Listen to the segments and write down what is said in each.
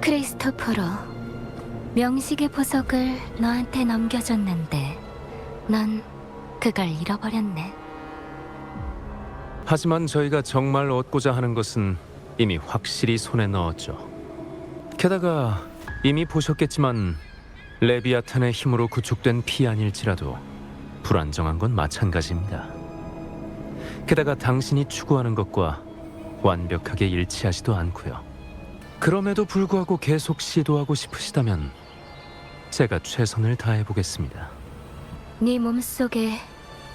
크리스토퍼로 명식의 보석을 너한테 넘겨줬는데 넌 그걸 잃어버렸네. 하지만 저희가 정말 얻고자 하는 것은 이미 확실히 손에 넣었죠. 게다가 이미 보셨겠지만 레비아탄의 힘으로 구축된 피안일지라도 불안정한 건 마찬가지입니다. 게다가 당신이 추구하는 것과 완벽하게 일치하지도 않고요. 그럼에도 불구하고 계속 시도하고 싶으시다면 제가 최선을 다해 보겠습니다. 네 몸속에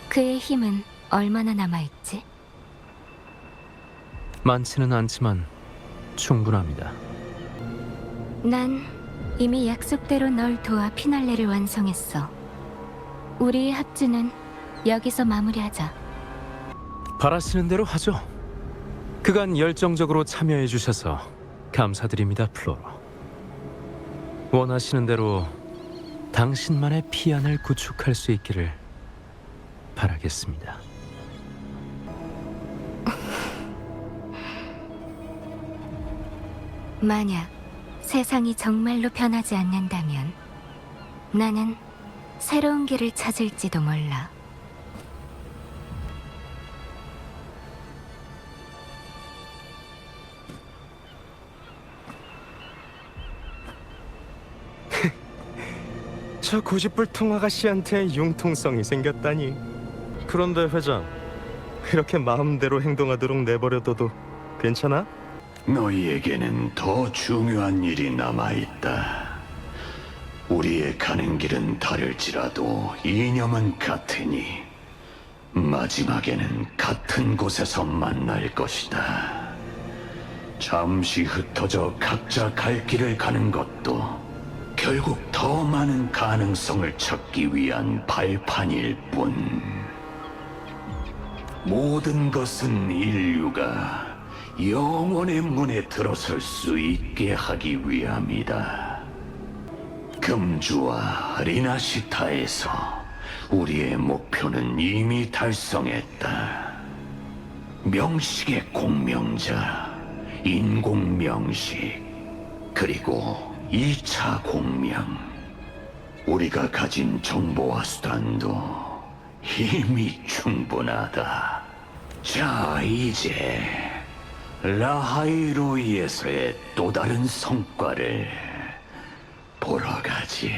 그의 힘은 얼마나 남아있지? 많지는 않지만 충분합니다. 난 이미 약속대로 널 도와 피날레를 완성했어. 우리의 합주는 여기서 마무리하자. 바라시는 대로 하죠. 그간 열정적으로 참여해 주셔서 감사드립니다, 플로로. 원하시는 대로 당신만의 피안을 구축할 수 있기를 바라겠습니다. 만약 세상이 정말로 변하지 않는다면 나는 새로운 길을 찾을지도 몰라. 저 고집불통 아가씨한테 융통성이 생겼다니. 그런데 회장, 이렇게 마음대로 행동하도록 내버려둬도 괜찮아? 너희에게는 더 중요한 일이 남아있다. 우리의 가는 길은 다를지라도 이념은 같으니 마지막에는 같은 곳에서 만날 것이다. 잠시 흩어져 각자 갈 길을 가는 것도 결국 더 많은 가능성을 찾기 위한 발판일 뿐. 모든 것은 인류가 영원의 문에 들어설 수 있게 하기 위함이다. 금주와 리나시타에서 우리의 목표는 이미 달성했다. 명식의 공명자, 인공명식, 그리고 2차 공명. 우리가 가진 정보와 수단도 이미 충분하다. 자, 이제 라하이로이에서의 또 다른 성과를 보러 가지.